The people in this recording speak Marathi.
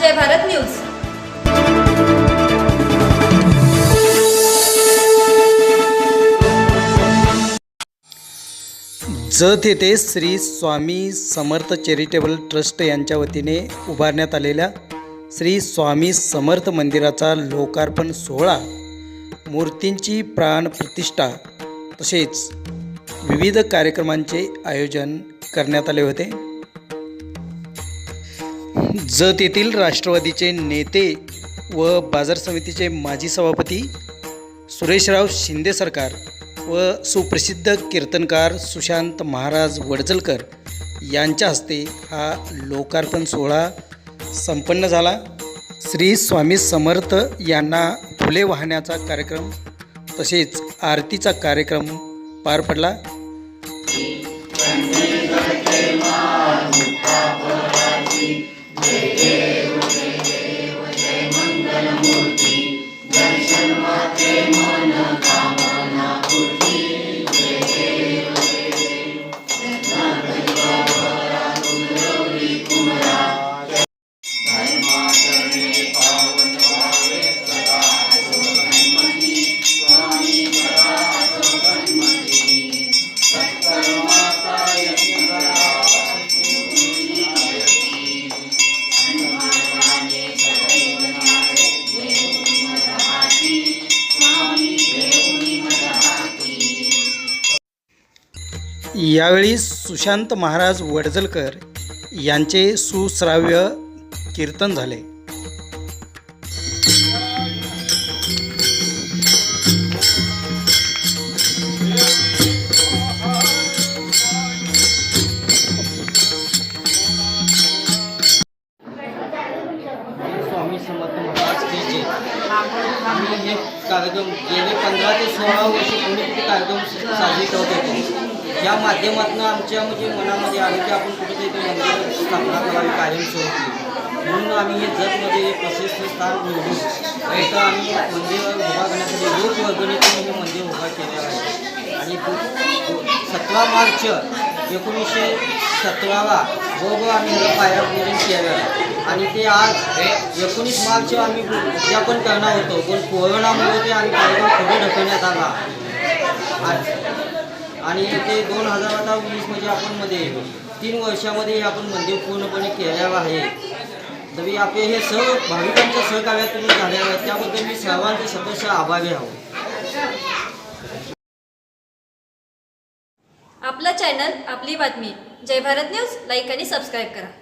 जय भारत न्यूज. जत येथे श्री स्वामी समर्थ चॅरिटेबल ट्रस्ट यांच्या वतीने उभारण्यात आलेल्या श्री स्वामी समर्थ मंदिराचा लोकार्पण सोहळा मूर्तींची प्राणप्रतिष्ठा तसेच विविध कार्यक्रमांचे आयोजन करण्यात आले होते. जत येथील राष्ट्रवादीचे नेते व बाजार समितीचे माजी सभापती सुरेशराव शिंदे सरकार व सुप्रसिद्ध कीर्तनकार सुशांत महाराज वडजलकर यांच्या हस्ते हा लोकार्पण सोहळा संपन्न झाला. श्री स्वामी समर्थ यांना फुले वाहण्याचा कार्यक्रम तसेच आरतीचा कार्यक्रम पार पडला. তোমাতে মন यावेळी सुशांत महाराज वडजलकर यांचे सुश्राव्य कीर्तन झाले. स्वामी समर्थ महाराज की जय. आम्ही हे कार्यक्रम गेले पंधरा ते सोळा वर्ष कोणी कार्यक्रम साजरे करत होतो. या माध्यमातून आमच्या म्हणजे मनामध्ये आलं की आपण कुठेतरी ते मंदिर स्थापना करावी कायमस्वरूपी म्हणून आम्ही हे जगमध्ये एक प्रशस्त स्थान निवडून इथं आम्ही मंदिर उभा करण्यासाठी लोक वर्गणीतून हे मंदिर उभा केलेलं आहे. आणि सतरा मार्च एकोणीसशे सतराला बरोबर आम्ही ह्याला पायरापूजन केलं आणि ते आज एकोणीस मार्च आम्ही उद्यापन करणार होतो पण कोरोनामुळे ते आम्ही कार्यक्रम पुढे ढकलण्यात आला. आणि- ते दोन हजार आता वीस म्हणजे आपण मध्ये तीन वर्षामध्ये हे आपण मंदिर पूर्णपणे केलेलं आहे. तरी आपले हे सर्व भाविकांच्या सहकार्यातून झालेलं आहे. त्याबद्दल मी सर्वांचे सदस्य आभारी आहोत. आपलं चॅनल आपली बातमी. जय भारत न्यूज. लाईक आणि सबस्क्राईब करा.